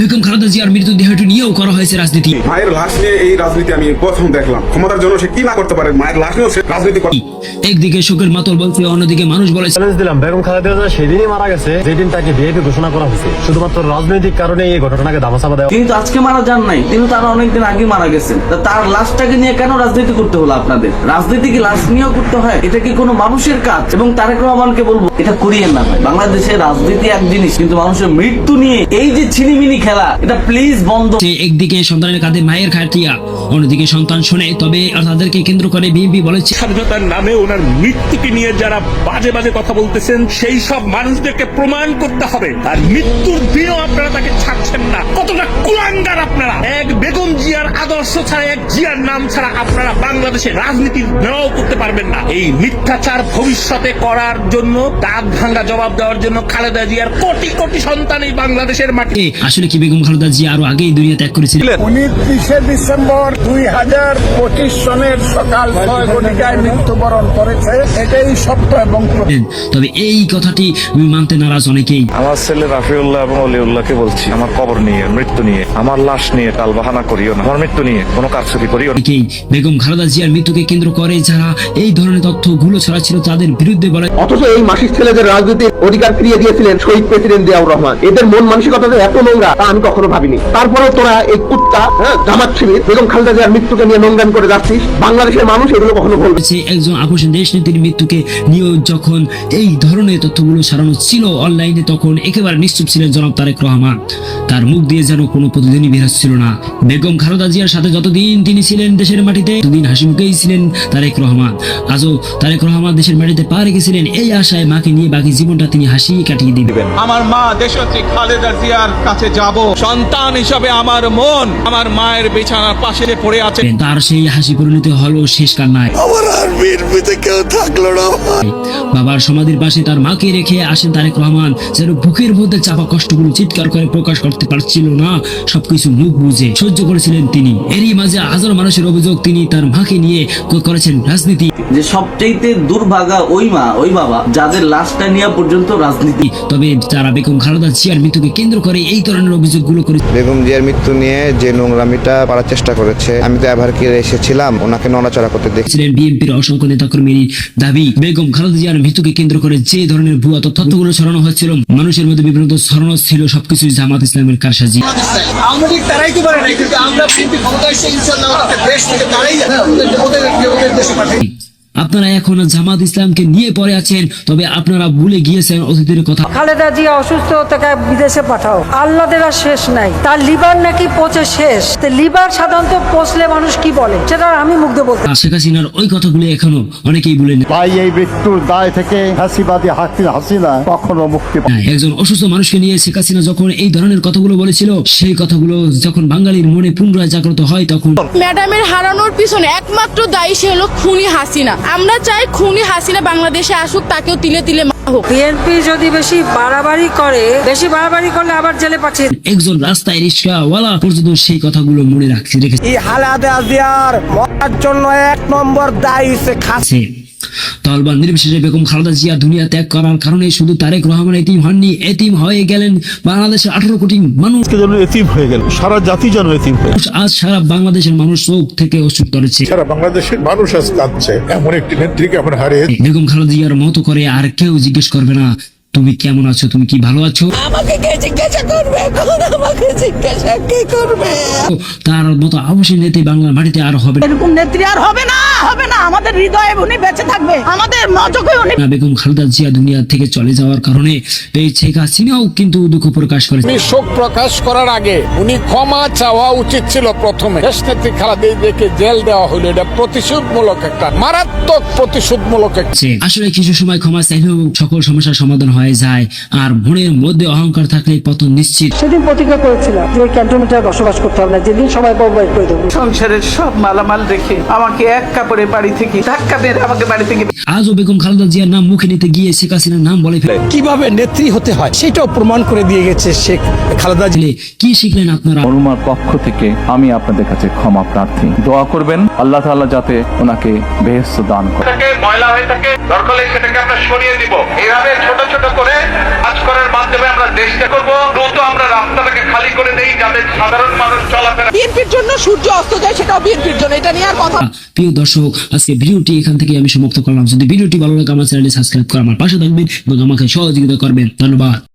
বেগম খালেদা জিয়ার মৃতদেহটি নিয়েও করা হয়েছে রাজনীতি। মায়ের লাশ নিয়ে এই রাজনীতি আমি প্রথম দেখলাম। ক্ষমতার জন্য সে কি না করতে পারে? মায়ের লাশ নিয়েও সে রাজনীতি করে। একদিকে শোকের মাতল বলছে অন্যদিকে মানুষ বলেছে চ্যালেঞ্জ দিলাম। বেগম খালেদা জিয়া সেদিনই মারা গেছে যেদিন তাকে বিএপি ঘোষণা করা হয়েছে। শুধুমাত্র রাজনৈতিক কারণে এই ঘটনাকে দামাচাপা দেওয়া তিনি তো আজকে মারা যান নাই। তিনি তার অনেকদিন আগে মারা গেছেন। তা তার লাশটাকে নিয়ে কেন রাজনীতি করতে হলো আপনাদের? রাজনীতি কি লাশ নিয়েও করতে হয়? এটা কি কোনো মানুষের কাজ? এবং তারেক রহমানকে বলব এটা করিয়েন না ভাই। বাংলাদেশের রাজনীতি এক জিনিস কিন্তু মানুষের মৃত্যু নিয়ে এই যে ছিনিমিনি খেলা এটা প্লিজ বন্ধ। যে একদিকে সন্তানের কাঁধে মায়ের খাটিয়া অন্যদিকে সন্তান শোনে তবে তাদেরকে কেন্দ্র করে বিএনপি বলেছে স্বাধীনতার নামে ওনার মৃত্যুকে নিয়ে যারা বাজে বাজে কথা বলতেছেন সেই সব মানুষদেরকে প্রমাণ করতে হবে। আর মৃত্যুর দিনও আপনারা তাকে ছাড়ছেন না। কতটা কুলাঙ্গার আপনারা। এক বেগম জিয়ার আদর্শ ছাড়া এক জিয়ার নাম ছাড়া আপনারা বাংলাদেশের রাজনীতি নাও করতে পারবেন না। এই মিথ্যাচার ভবিষ্যতে করার জন্য দাঁত ভাঙ্গা জবাব দেওয়ার জন্য খালেদা জিয়ার কোটি কোটি সন্তান এই বাংলাদেশের মাটি। আসলে কি বেগম খালেদা জিয়া আরও আগেই দুনিয়া ত্যাগ করেছিলেন। উনত্রিশে ডিসেম্বর দুই হাজার পঁচিশ সনের সকাল ছয় ঘটিকায় মৃত্যুবরণ করেছে। এটাই সত্য এবং তবে এই কথাটি মানতে নারাজ অনেকেই। আমার ছেলে রাফিউল্লাহ এবং অলিউল্লাহকে বলছি আমার কবর নিয়ে মৃত্যু নিয়ে আমার লাশ নিয়ে টালবাহানা করিও না। আমার মৃত্যু নিয়ে কোনো কারচুপি করিও না। অনেকেই বেগম খালেদা জিয়ার মৃত্যুকে কেন্দ্র করে যারা এই ধরনের তথ্যগুলো ছড়াচ্ছিল তাদের বিরুদ্ধে বলে অথচ এই মাসিক ছেলেদের রাজনীতির অধিকার ফিরিয়ে দিয়েছিলেন শহীদ প্রেসিডেন্ট জিয়াউর রহমান। এদের মন মানসিকতা এত নোংরা আমি কখনো ভাবিনি। তারপরে তোরা এই কুত্তা হ্যাঁ, জামাত শিবির বেগম খালেদা জিয়ার মৃত্যুকে নিয়ে নোংরাম করে যাচ্ছিস বাংলাদেশের মানুষ এগুলো কখনো ভুলবে একজন আকর্ষণ দেশ নীতির মৃত্যুকে নিয়েও যখন এই ধরনের তথ্যগুলো ছড়ানো ছিল অনলাইনে তখন একেবারে নিশ্চুপ ছিলেন জনাব তারেক রহমান। তার মুখ দিয়ে যেন কোনো প্রতিদিনই বের হচ্ছিল না। বেগম খালেদা জিয়ার সাথে যতদিন তিনি ছিলেন দেশের মাটিতে ততদিন হাসি মুখেই ছিলেন তারেক রহমান। আজও তারেক রহমান দেশের মাটিতে পা রেখেছিলেন এই আশায় মাকে নিয়ে বাকি জীবনটা তিনি হাসি কাটিয়ে দিবেন। আমার মা দেশত্রী খালেদা জিয়ার কাছে যাব সন্তান হিসাবে আমার মন আমার মায়ের বিছানার পাশে পড়ে আছে। তার সেই হাসি পরিণত হলো শেষ কান্নায় বাবার সমাধির পাশে তার মাকে রেখে আসেন তারেক রহমান যেন বুকের মধ্যে চাপা কষ্টগুলো চিৎকার করে প্রকাশ করতে পারছিল না। সবকিছু মুখ বুঝে সহ্য করেছিলেন তিনি। এরই মাঝে হাজার মানুষের অভিযোগ তিনি তার মাকে নিয়ে করেছেন রাজনীতি। যে সবচাইতে দুর্ভাগা ওই মা ওই বাবা যাদের লাশটা নিয়ে পর্যন্ত রাজনীতি। তবে যারা বেগম খালেদা জিয়ার মৃত্যুকে কেন্দ্র করে এই ধরনের অভিযোগগুলো করে বেগম জিয়ার মৃত্যু নিয়ে যে নোংরামিটা করার চেষ্টা করেছে আমি তো এভারকে এসেছিলাম ওনাকে নড়াচড়া করতে দেখি। ছিলেন বিএনপির অসংখ্য নেতাকর্মীর দাবি বেগম খালেদা জিয়ার মৃত্যুকে কেন্দ্র করে যে ধরনের ভুয়া তথ্যগুলো ছড়ানো হচ্ছিল মানুষের মধ্যে বিভ্রান্ত ছড়ানো ছিল সবকিছু জামাত ইসলামের কারসাজি। আমরা আপনারা এখন জামাত ইসলামকে নিয়ে পড়ে আছেন তবে আপনারা ভুলে গিয়েছেন অতীতের কথা। খালেদা জিয়া অসুস্থ তাকে বিদেশে পাঠাও। আল্লাদের আর শেষ নাই। তার লিভার নাকি পচে শেষ। তো লিভার সাধারণত পচলে মানুষ কি বলে? সেটা আমি মুগ্ধ বলতে শেখ হাসিনার ওই কথাগুলো এখনও অনেকেই বলে নেয়। তাই এই মৃত্যুর দায় থেকে হাসিবাদী হাসিনা হাসিনা কখনো মুক্তি একজন অসুস্থ মানুষকে নিয়ে শেখ হাসিনা যখন এই ধরনের কথাগুলো বলেছিল সেই কথাগুলো যখন বাঙালির মনে পুনরায় জাগ্রত হয় তখন ম্যাডামের হারানোর পিছনে একমাত্র দায়ী সে হলো খুনি হাসিনা। আমরা চাই খুনি হাসিনা বাংলাদেশে আসুক তাকেও তিলে তিলে হোক। বিএনপি যদি বেশি বাড়াবাড়ি করে বেশি বাড়াবাড়ি করলে আবার জেলে পাঠিয়ে একজন রাস্তায় রিক্সাওয়ালা পর্যন্ত সেই কথাগুলো মনে রাখছে রেখেছে। এই হালাদা জিয়ার মরার জন্য এক নম্বর দায়ী সে খাস তলবা নির্বিশেষে বেগম খালেদা জিয়া দুনিয়া ত্যাগ করার কারণে শুধু তারেক রহমান এতিম হননি এতিম হয়ে গেলেন বাংলাদেশের আঠারো কোটি মানুষ। যেন এতিম হয়ে গেল সারা জাতি যেন এতিম হয়ে আজ সারা বাংলাদেশের মানুষ চোখ থেকে ওষুধ করেছে সারা বাংলাদেশের মানুষ আজ কাঁদছে এমন একটি নেত্রীকে আমরা হারিয়ে বেগম খালেদা জিয়ার মতো করে আর কেউ জিজ্ঞেস করবে না তুমি কেমন আছো? তুমি কি ভালো আছো? আমাকে কে জিজ্ঞাসা করবে? এখন আমাকে জিজ্ঞাসা কে করবে? তার মতো আবশ্যই নেতে বাংলার মাটিতে আর হবে না। এরকম নেত্রী আর হবে না। হবে না আমাদের হৃদয়ে উনি বেঁচে থাকবে আমাদের মজকে উনি বেগম খালেদা জিয়া দুনিয়া থেকে চলে যাওয়ার কারণে এই শেখ হাসিনাও কিন্তু দুঃখ প্রকাশ করেছে শোক প্রকাশ করার আগে উনি ক্ষমা চাওয়া উচিত ছিল প্রথমে। খালাদা জিয়াকে জেল দেওয়া হলো এটা প্রতিশোধমূলক একটা মারাত্মক প্রতিশোধমূলক একটা। আসলে কিছু সময় ক্ষমা চাইলেও সকল সমস্যার সমাধান হয়ে যায় আর মনের মধ্যে অহংকার থাকলে পতন নিশ্চিত। সেদিন প্রতিজ্ঞা করেছিলাম যে ক্যান্টনমেন্টে বসবাস করতে হবে না যেদিন সবাই পাবো বের করে দেবো। সংসারের সব মালামাল রেখে আমাকে এক কাপড়ে বাড়ি থেকে ধাক্কা মেরে আমাকে বাড়ি থেকে আজও বেগম খালেদা জিয়ার নাম মুখে নিতে গিয়ে শেখ হাসিনার নাম বলে ফেলে। কীভাবে নেত্রী হতে হয় সেটাও প্রমাণ করে দিয়ে গেছে শেখ খালেদা জিয়া। কি শিখলেন আপনারা? অনুমার পক্ষ থেকে আমি আপনাদের কাছে ক্ষমা প্রার্থী। দোয়া করবেন আল্লাহ তাআলা যাতে ওনাকে বেহেস্ত দান করে ময়লা হয়ে থাকে দরকার সেটাকে আমরা সরিয়ে দিব। এইভাবে ছোট ছোট করে কাজ করার মাধ্যমে আমরা চেষ্টা করব দ্রুত আমরা রাস্তাটাকে খালি করে দেই যাতে সাধারণ মানুষ চলাফেরা বিএনপির জন্য সূর্য অস্ত যায় সেটাও বিএনপির জন্য এটা নিয়ে আর কথা প্রিয় দর্শক আজকে ভিডিওটি এখান থেকে আমি সমাপ্ত করলাম। যদি ভিডিওটি ভালো লাগে, আমার চ্যানেলটি সাবস্ক্রাইব করে আমার পাশে থাকবেন এবং আমাকে সহযোগিতা করবেন। ধন্যবাদ।